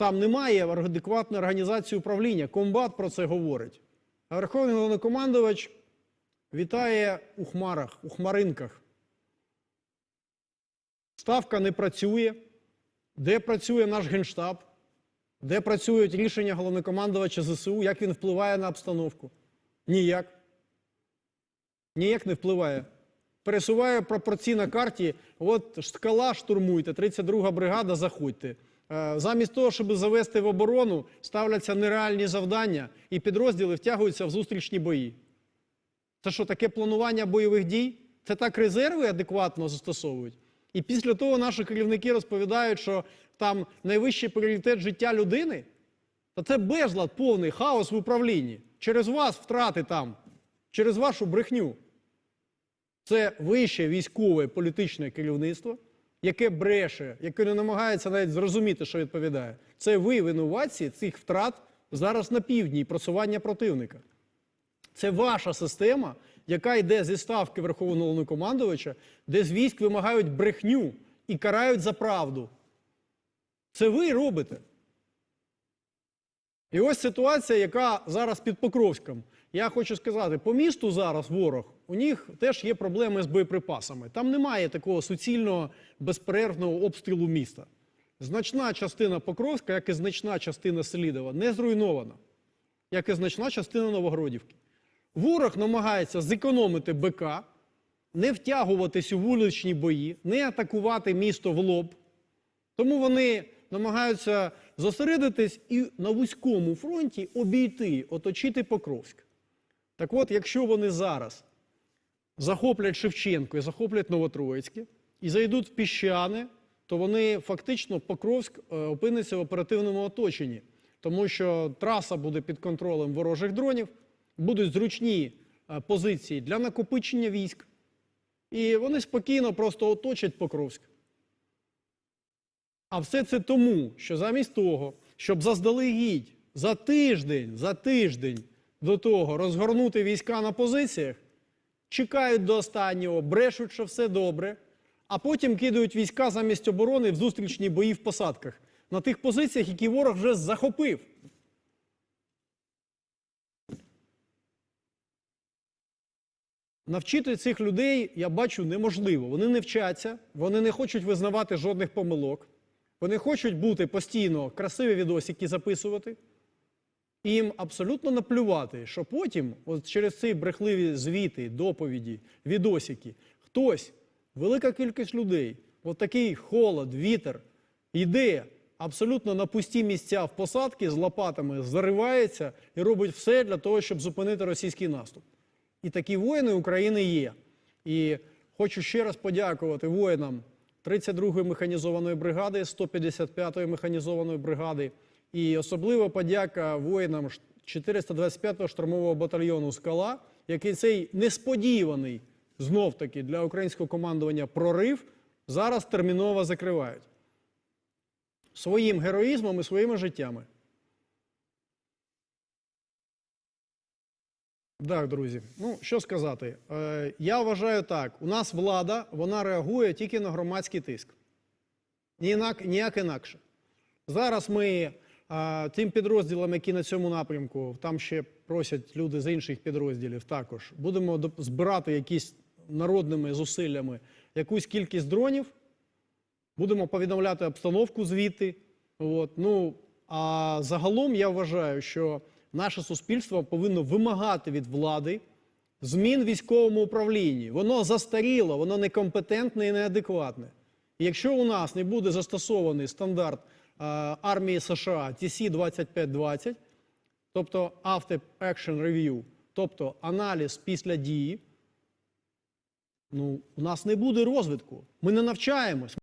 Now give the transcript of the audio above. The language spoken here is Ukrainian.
Там немає адекватної організації управління. Комбат про це говорить. А Верховний головнокомандувач вітає у хмарах, у хмаринках. Ставка не працює. Де працює наш генштаб? Де працюють рішення головнокомандувача ЗСУ? Як він впливає на обстановку? Ніяк. Ніяк не впливає. Пересуває пропорції на карті. От скала штурмуйте, 32 бригада, заходьте. Е, Замість того, щоб завести в оборону, ставляться нереальні завдання, і підрозділи втягуються в зустрічні бої. Це що, таке планування бойових дій? Це так резерви адекватно застосовують. І після того наші керівники розповідають, що там найвищий пріоритет життя людини. Та це безлад, повний хаос в управлінні. Через вас втрати там, через вашу брехню. Це вище військове політичне керівництво, яке бреше, яке не намагається навіть зрозуміти, що відповідає. Це ви винуватці цих втрат зараз на півдні і просування противника. Це ваша система, яка йде зі ставки Верховного Головнокомандувача, де з військ вимагають брехню і карають за правду. Це ви робите. І ось ситуація, яка зараз під Покровськом. Я хочу сказати, по місту зараз ворог, у них теж є проблеми з боєприпасами. Там немає такого суцільного безперервного обстрілу міста. Значна частина Покровська, як і значна частина Селідова, не зруйнована, як і значна частина Новогродівки. Ворог намагається зекономити БК, не втягуватись у вуличні бої, не атакувати місто в лоб. Тому вони намагаються зосередитись і на вузькому фронті обійти, оточити Покровськ. Так от, якщо вони зараз захоплять Шевченко і захоплять Новотроїцьке і зайдуть в піщани, то вони фактично Покровськ е, опиниться в оперативному оточенні, тому що траса буде під контролем ворожих дронів, будуть зручні е, позиції для накопичення військ, і вони спокійно просто оточать Покровськ. А все це тому, що замість того, щоб заздалегідь за тиждень, за тиждень до того розгорнути війська на позиціях, чекають до останнього, брешуть, що все добре, а потім кидають війська замість оборони в зустрічні бої в посадках на тих позиціях, які ворог вже захопив. Навчити цих людей, я бачу, неможливо. Вони не вчаться, вони не хочуть визнавати жодних помилок. Вони хочуть бути постійно красиві відосики записувати. І їм абсолютно наплювати, що потім, от через ці брехливі звіти, доповіді, відосики, хтось, велика кількість людей, от такий холод, вітер, йде абсолютно на пусті місця в посадки з лопатами, заривається і робить все для того, щоб зупинити російський наступ. І такі воїни України є. І хочу ще раз подякувати воїнам 32-ї механізованої бригади, 155-ї механізованої бригади. І особлива подяка воїнам 425-го штурмового батальйону Скала, який цей несподіваний знов таки для українського командування прорив зараз терміново закривають своїм героїзмом і своїми життями. Так, друзі, ну що сказати, е, я вважаю так: у нас влада вона реагує тільки на громадський тиск. Ніяк, ніяк інакше. Зараз ми а, тим підрозділам, які на цьому напрямку, там ще просять люди з інших підрозділів, також будемо збирати якісь народними зусиллями якусь кількість дронів, будемо повідомляти обстановку звідти. От. Ну, а загалом я вважаю, що наше суспільство повинно вимагати від влади змін в військовому управлінні. Воно застаріло, воно некомпетентне і неадекватне. Якщо у нас не буде застосований стандарт е, армії США TC-2520, тобто After Action Review, тобто аналіз після дії, ну, у нас не буде розвитку. Ми не навчаємось.